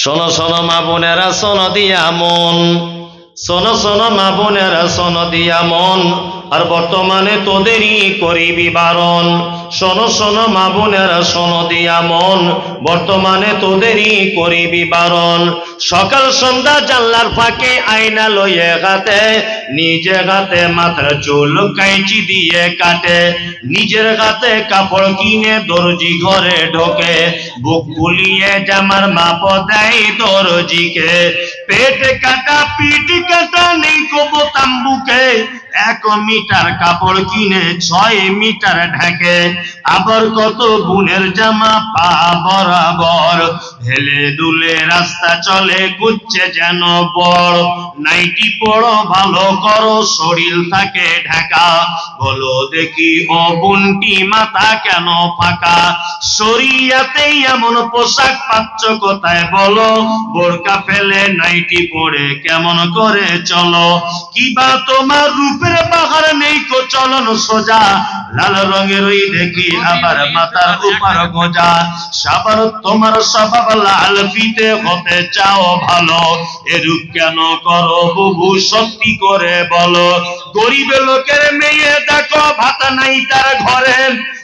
শোনো শোনো মা বোনেরা, শোনো দিয়া মন। শোনো শোনো মা বোনেরা, শোনো দিয়া মন। আর বর্তমানে তোদেরই করিবি বারণ শোনো শোনো মা বোনেরা, শোনো দিয়া মন। বর্তমানে তোদেরই করিবি বারণ সকাল সন্ধ্যা জানলার ফাঁকে আয়না লইয়ে হাতে নিজে হাতে মাথার চুল কাইচি দিয়ে কাটে, নিজের হাতে কাপড় কিনে দর্জি ঘরে ঢোকে, বুক ফুলিয়ে জামার মাপ দেয় দর্জিকে। পেট কাটা, পিঠ কাটা নেই কবো তাম্বুকে, এক মিটার কাপড় কিনে ছয় মিটার ঢাকে, আবার কত গুণের জামা পা বরাবর হেলে দুলে রাস্তা চলে, গুচ্ছে যেন বড়। নাইটি পড়ো, ভালো করো, শরীর থাকে ঢাকা। বলো দেখি ও বুনটি মাথা কেন ফাঁকা? শরিয়াতেই এমন পোশাক পাচ্ছ কোথায় বলো? বোরকা ফেলে নাইটি পরে কেমন করে চলো? কিবা তোমার রূপের বাহার নেই কো চলন সোজা। লাল রঙের ওই দেখি আবার মাথার উপর গোজা। সাবার তোমার স্বভাব লাল ফিতে হতে চাও ভালো, এরূপ কেন করো বহু সত্যি করে বলো। গরিব লোকের মেয়ে দেখো, ভাতা নাই তার ঘরে।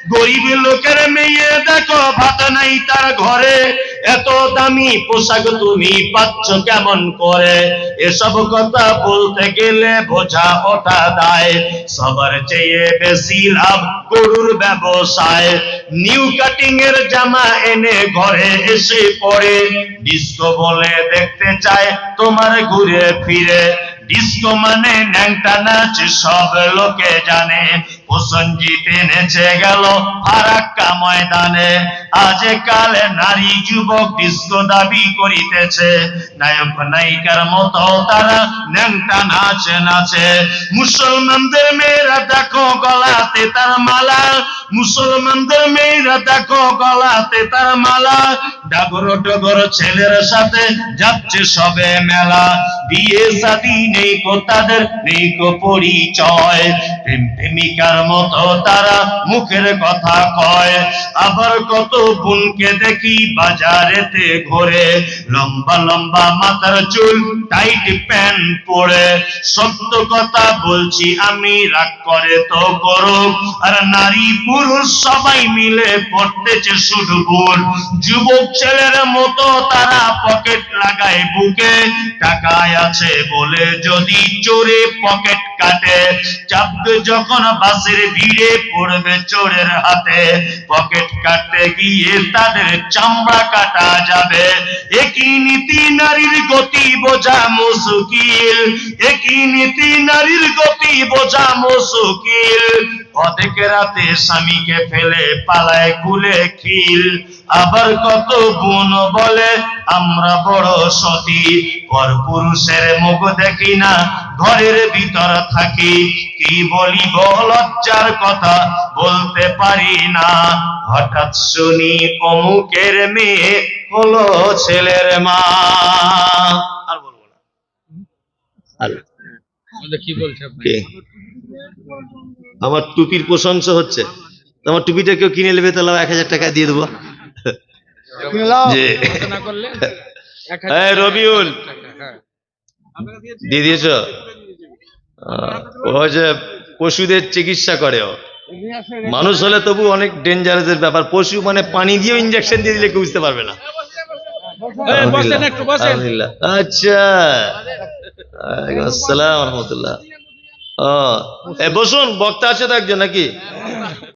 গরিব লোকের মেয়ে দেখো ভাত নাই তার ঘরে। এত দামি পোশাক তুমি পাচ্ছ কেমন করে? এসব কথা বলতে গেলে বোঝা ওঠা দায়। সবার চেয়ে বেশি লাভ গরুর ব্যবসায়। নিউ কাটিং এর জামা এনে ঘরে এসে পড়ে। ডিস্কো বলে দেখতে চায় তোমার ঘুরে ফিরে। ডিস্কো মানে ন্যাংটা নাচ সব লোকে জানে। মুসলমানদের মেয়েরা দেখো গলাতে তার মালা। মুসলমানদের মেয়েরা দেখো গলাতে তার মালা। ডাগর, ডগর ছেলের সাথে যাচ্ছে সবে মেলা। বিয়ে শাদি নেই কো, তাদের নেই পরিচয়। প্রেম প্রেমিকার মতো তারা মুখের কথা কয়। আবার কত বোনকে দেখি বাজারেতে ঘোরে। লম্বা লম্বা মাথার চুল টাইট প্যান্ট পরে। সত্য কথা বলছি আমি, রাগ করে তো করো। আর নারী পুরুষ সবাই মিলে পড়তেছে শুধু ভুল যুবক ছেলের মতো তারা পকেট লাগায় বুকে। টাকায় আছে বলে যদি চোরে পকেট কাটে। যখন বাসের ভিড়ে পড়বে চোরের হাতে, পকেট কাটতে গিয়ে তাদের চামড়া কাটা যাবে। একই নীতি নারীর গতি বোঝা মুশকিল, একই নীতি নারীর গতি বোঝা মুশকিল। অনেক রাতে স্বামীকে ফেলে পালায় কুলে খিল। আবার কত বোন বলে আমরা বড় সতী। পর পুরুষের মুখ দেখি না ঘরের ভিতর থাকি। কি বলিব লজ্জার কথা বলতে পারি না। হঠাৎ শুনি অমুকের মেয়ে হলো ছেলের মা। আর বলব না। কি বলছে আপনি? আমার টুপির প্রশংসা হচ্ছে। আমার টুপিটা কেউ কিনে নেবে তাহলে এক হাজার টাকা দিয়ে দেবো। রবিউল। হ্যাঁ। দিয়ে দিয়েছ? ও যে পশুদের চিকিৎসা করে ও। মানুষ হলে তবু অনেক ডেঞ্জারাসের ব্যাপার। পশু মানে পানি দিয়েও ইঞ্জেকশন দিয়ে দিলে কেউ বুঝতে পারবে না। এই, বসেন একটু বসেন। আলহামদুলিল্লাহ। আচ্ছা। আসসালাম রহমতুল্লাহ। বসুন বক্তা আছে তো একজন নাকি?